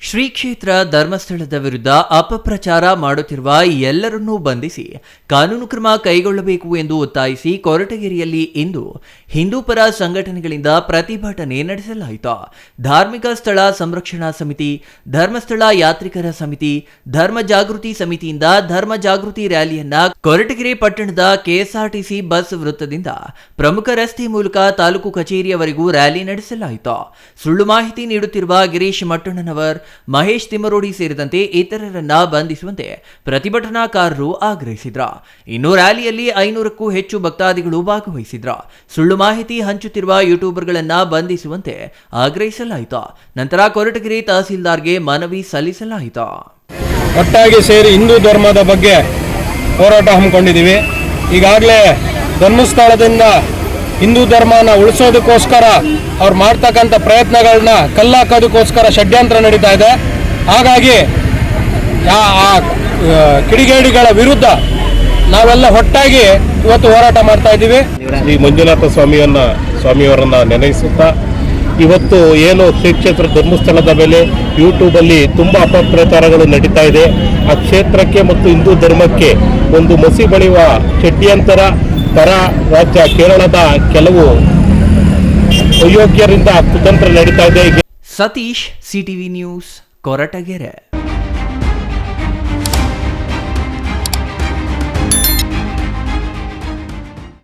ಶ್ರೀ ಕ್ಷೇತ್ರ ಧರ್ಮಸ್ಥಳದ ವಿರುದ್ಧ ಅಪಪ್ರಚಾರ ಮಾಡುತ್ತಿರುವ ಎಲ್ಲರನ್ನೂ ಬಂಧಿಸಿ ಕಾನೂನು ಕ್ರಮ ಕೈಗೊಳ್ಳಬೇಕು ಎಂದು ಒತ್ತಾಯಿಸಿ ಕೊರಟಗೆರೆಯಲ್ಲಿ ಇಂದು ಹಿಂದೂಪರ ಸಂಘಟನೆಗಳಿಂದ ಪ್ರತಿಭಟನೆ ನಡೆಸಲಾಯಿತು. ಧಾರ್ಮಿಕ ಸ್ಥಳ ಸಂರಕ್ಷಣಾ ಸಮಿತಿ, ಧರ್ಮಸ್ಥಳ ಯಾತ್ರಿಕರ ಸಮಿತಿ, ಧರ್ಮ ಜಾಗೃತಿ ಸಮಿತಿಯಿಂದ ಧರ್ಮ ಜಾಗೃತಿ ರ್ಯಾಲಿಯನ್ನ ಕೊರಟಗೆರೆ ಪಟ್ಟಣದ ಕೆಎಸ್ಆರ್ಟಿಸಿ ಬಸ್ ವೃತ್ತದಿಂದ ಪ್ರಮುಖ ರಸ್ತೆ ಮೂಲಕ ತಾಲೂಕು ಕಚೇರಿಯವರೆಗೂ ರ್ಯಾಲಿ ನಡೆಸಲಾಯಿತು. ಸುಳ್ಳು ಮಾಹಿತಿ ನೀಡುತ್ತಿರುವ ಗಿರೀಶ್ ಮಟ್ಟಣ್ಣನವರ್ ಮಹೇಶ್ ತಿಮ್ಮರೋಡಿ ಸೇರಿದಂತೆ ಇತರರನ್ನ ಬಂಧಿಸುವಂತೆ ಪ್ರತಿಭಟನಾಕಾರರು ಆಗ್ರಹಿಸಿದ್ರ. ಇನ್ನು ರ್ಯಾಲಿಯಲ್ಲಿ ಐನೂರಕ್ಕೂ ಹೆಚ್ಚು ಭಕ್ತಾದಿಗಳು ಭಾಗವಹಿಸಿದ್ರ. ಸುಳ್ಳು ಮಾಹಿತಿ ಹಂಚುತ್ತಿರುವ ಯೂಟ್ಯೂಬರ್ಗಳನ್ನ ಬಂಧಿಸುವಂತೆ ಆಗ್ರಹಿಸಲಾಯಿತು. ನಂತರ ಕೊರಟಗೆರೆ ತಹಸೀಲ್ದಾರ್ಗೆ ಮನವಿ ಸಲ್ಲಿಸಲಾಯಿತು. ಒಟ್ಟಾಗಿ ಸೇರಿ ಹಿಂದೂ ಧರ್ಮದ ಬಗ್ಗೆ ಹೋರಾಟ ಹಮ್ಮಿಕೊಂಡಿದ್ದೀವಿ. ಈಗಾಗಲೇ ಧರ್ಮಸ್ಥಳದಿಂದ ಹಿಂದೂ ಧರ್ಮನ ಉಳಿಸೋದಕ್ಕೋಸ್ಕರ ಅವ್ರು ಮಾಡ್ತಕ್ಕಂಥ ಪ್ರಯತ್ನಗಳನ್ನ ಕಲ್ಲಾಕೋದಕ್ಕೋಸ್ಕರ ಷಡ್ಯಂತ್ರ ನಡೀತಾ ಇದೆ. ಹಾಗಾಗಿ ಆ- ಕಿಡಿಗೇಡಿಗಳ ವಿರುದ್ಧ ನಾವೆಲ್ಲ ಒಟ್ಟಾಗಿ ಇವತ್ತು ಹೋರಾಟ ಮಾಡ್ತಾ ಇದ್ದೀವಿ. ಶ್ರೀ ಮಂಜುನಾಥ ಸ್ವಾಮಿಯನ್ನ, ಸ್ವಾಮಿಯವರನ್ನ ನೆನೆಸುತ್ತಾ ಇವತ್ತು ಏನು ಕ್ಷೇತ್ರ ಧರ್ಮಸ್ಥಳದ ಮೇಲೆ ಯೂಟ್ಯೂಬಲ್ಲಿ ತುಂಬ ಅಪಪ್ರಚಾರಗಳು ನಡೀತಾ ಇದೆ. ಆ ಕ್ಷೇತ್ರಕ್ಕೆ ಮತ್ತು ಹಿಂದೂ ಧರ್ಮಕ್ಕೆ ಒಂದು ಮಸಿ ಬಳಿಯುವ ಷಡ್ಯಂತರ ಪರ ರಾಜ್ಯ ಕೇರಳದ ಕೆಲವು ಅಯೋಗ್ಯರಿಂದ ಕುತಂತ್ರ ನಡೀತಾ ಇದೆ. Satish CTV news Koratagere.